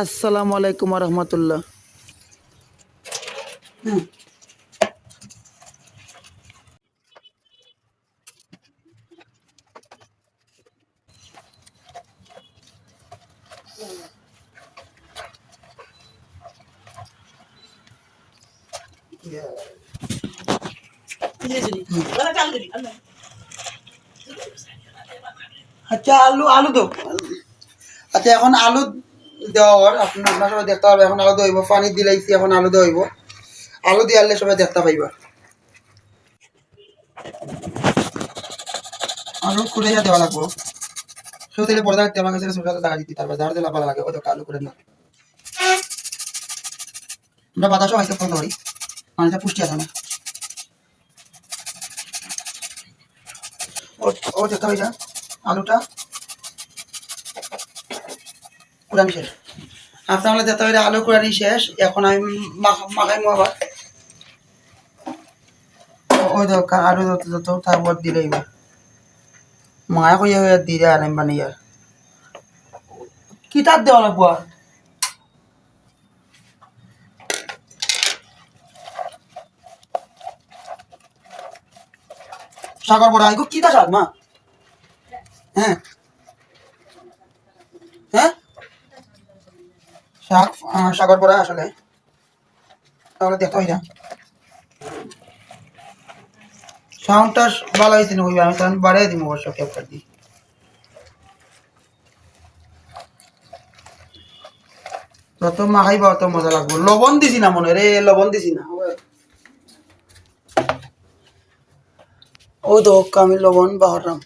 আসসালামু আলাইকুম রহমতুল্লাহ আচ্ছা আলু আলু দাও। আচ্ছা এখন আলু দেওয়ার আপনার আপনার সবাই দেখতে পারবে, এখন আলু পানি দিলাইছি, এখন আলু আলু দিয়ে সবাই দেখতে পাইবা। আলু দেওয়া লাগবো। শুধু রাখতে আমার কাছে টাকা দিতে ঝাড় দিলে ভালো লাগে, ওই আলু করে নিও। আমরা বাতাসও পুষ্টি আছে না। ও দেখতে পাইছা আলুটা কুড়ানি শেষ। আপনার হলে দেখতে পাইলে আলু কুড়ানি শেষ। এখন আমি মাখা- মাখাই আবার। ওই কা- আলু যত যত তারপর দিলেই বা মায়া কইয়া হইয়া দিলে আর আমি বানাইয়া কি তার দেওয়া লাগবো আর? সাগর বড়া এগুলো কি তা স্বাদ মা? হ্যাঁ? হ্যাঁ? সাগর বড়া আসলে। তাহলে দেখতে হয় না। সাউন্ডটা ভালো হয়েছে না ওই আমি সাউন্ড বাড়িয়ে দিব অবশ্য দিই মাখাই অত মজা লাগবো। লবণ দিছি না মনে রে, লবণ দিছি না। ও তো আমি লবণ বাহরাম।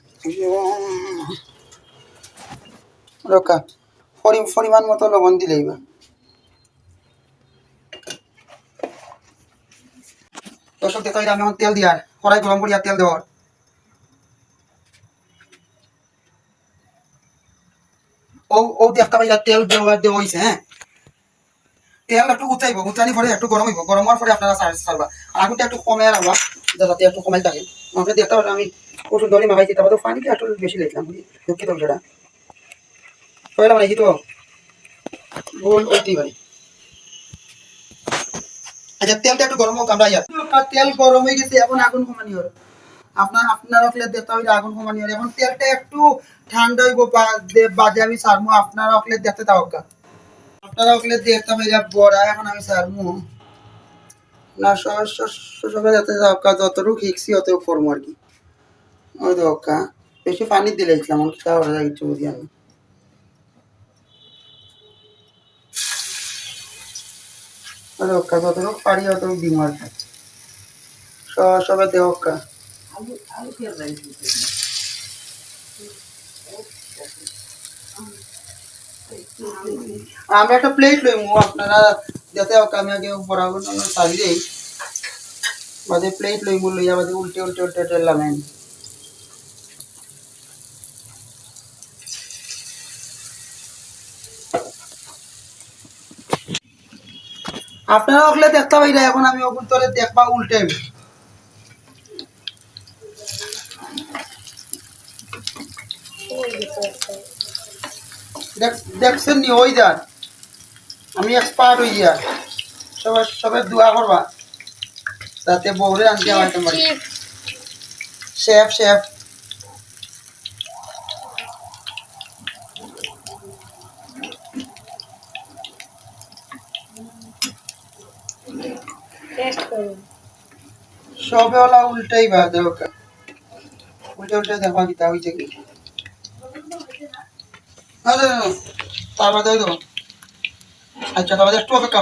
রকা পরি- পরিমাণ মতো লবণ দিলেই বা দর্শক দেখো আমি এখন তেল দিয়ার কড়াই গরম করিয়া তেল দেওয়ার। ও ও দেখতে তেল দেওয়া দেওয়া হয়েছে হ্যাঁ? তেল একটু পরে একটু গরম হইব, গরম পরে আপনারা সার- সারবা। আগুনটা একটু কমে রাখবা, যাতে একটু কমাই থাকে। আমাকে দেখতে আমি ওষুধ ধরে মাখাইছি, তারপর তো পানিটা একটু বেশি লাগলাম দুঃখিত বিষয়টা। পয়লা মানে কি তো। আচ্ছা তেলটা একটু গরম হোক, আমরা তেল গরম হয়ে গেছে, এখন আগুন কমানি হলো আপনার আপনার অকলে দেখতে হবে আগুন কমানি হলো এখন তেলটা একটু ঠান্ডা হইব বাজে আমি সারমু। আপনার অকলে দেখতে তাও আপনার অকলে দেখতে হবে বড়া, এখন আমি সারমু। না সবাই যাতে যাওকা যতটুকু শিখছি অত করব আর কি। ওই দোকা বেশি পানি দিলে খাওয়া যায় কিছু বুঝি আমি। ওই দোকা যতটুকু পারি অতটুকু দিম আর কি স- সবাই দেওকা আমরা একটা প্লেট লইমু আপনারা যাতে আমি আগে বরাবর সারি দেই বাদে প্লেট লইমু লইয়া বাদে উল্টে উল্টে উল্টে উল্টে আপনারা ওগুলো দেখতে পাই না এখন আমি ওগুলো তোরে দেখবা উল্টে। দেখ- দেখছেন নি ওই যার আমি এক্সপার্ট হই যা সবাই সবাই দোয়া করবা। যাতে বউরে আনতে আমাইতে পারি শেফ শেফ সবে ওলা উল্টাই বা দেওকা উল্টে উল্টে হইছে কি। তার বাদে দেবো আচ্ছা বাদে অপেক্ষা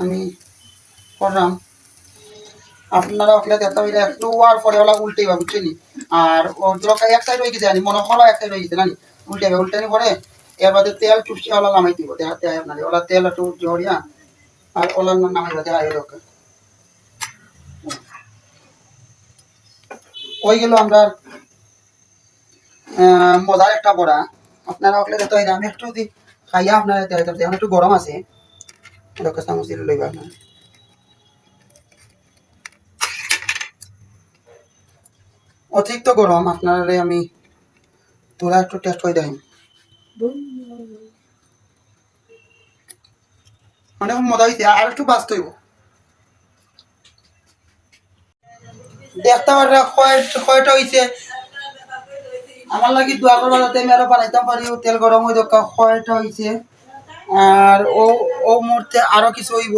আমি করলাম। আপনারা ওগুলা দেখতে একটু আর পরে ওলা উল্টেই বুঝছেনি? আর এক সাইড হয়ে গেছে মনে হলো গেছে উল্টে পরে তেল চুষি ওলা নামাই দিব দেখাতে হয় আপনাদের ওলা তেল একটু জড়িয়া আর নামাই ওই গেল আমরা মজার একটা বড়া। আপনারা ওগুলো দেখতে আমি একটু খাইয়া আপনারা দেখতে একটু গরম আছে। লইবা না অতিরিক্ত গরম, আপনারে আমি তোরা একটু টেস্ট করে দেন অনেক মজা হয়েছে আর একটু দেখতে পারে কয়টা হয়েছে আমার লাগি দোয়া করবার যাতে আমি আরও বানাইতাম পারি তেল গরম হয়ে দোকা কয়টা হয়েছে আর ও ও মুহূর্তে আরও কিছু হইব।